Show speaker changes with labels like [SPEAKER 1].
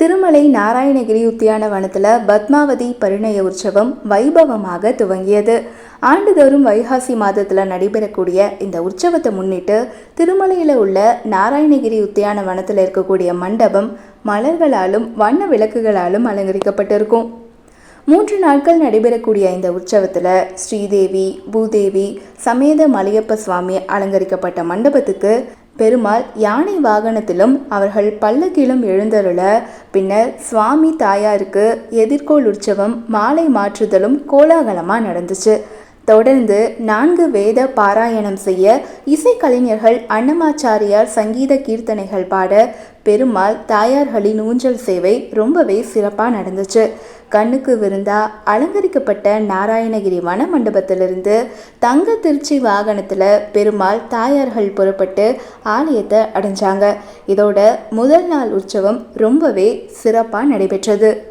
[SPEAKER 1] திருமலை நாராயணகிரி உத்தியானவனத்தில் பத்மாவதி பரிணய உற்சவம் வைபவமாக துவங்கியது. ஆண்டுதோறும் வைகாசி மாதத்தில் நடைபெறக்கூடிய இந்த உற்சவத்தை முன்னிட்டு திருமலையில் உள்ள நாராயணகிரி உத்தியானவனத்தில் இருக்கக்கூடிய மண்டபம் மலர்களாலும் வண்ண விளக்குகளாலும் அலங்கரிக்கப்பட்டிருக்கும். மூன்று நாட்கள் நடைபெறக்கூடிய இந்த உற்சவத்தில் ஸ்ரீதேவி பூதேவி சமேத மலையப்ப சுவாமி அலங்கரிக்கப்பட்ட மண்டபத்துக்கு பெருமாள் யானை வாகனத்திலும் அவர்கள் பல்லக்கிலும் எழுந்தருள பின்னர் சுவாமி தாயாருக்கு எதிர்கோள் உற்சவம் மாலை மாற்றுதலும் கோலாகலமாக நடந்துச்சு. தொடர்ந்து நான்கு வேத பாராயணம் செய்ய இசைக்கலைஞர்கள் அன்னமாச்சாரியார் சங்கீத கீர்த்தனைகள் பாட பெருமாள் தாயார்களின் ஊஞ்சல் சேவை ரொம்பவே சிறப்பாக நடந்துச்சு. கண்ணுக்கு விருந்தா அலங்கரிக்கப்பட்ட நாராயணகிரி வன மண்டபத்திலிருந்து தங்க திருச்சி வாகனத்தில் பெருமாள் தாயார்கள் புறப்பட்டு ஆலயத்தை அடைஞ்சாங்க. இதோட முதல் நாள் உற்சவம் ரொம்பவே சிறப்பாக நடைபெற்றது.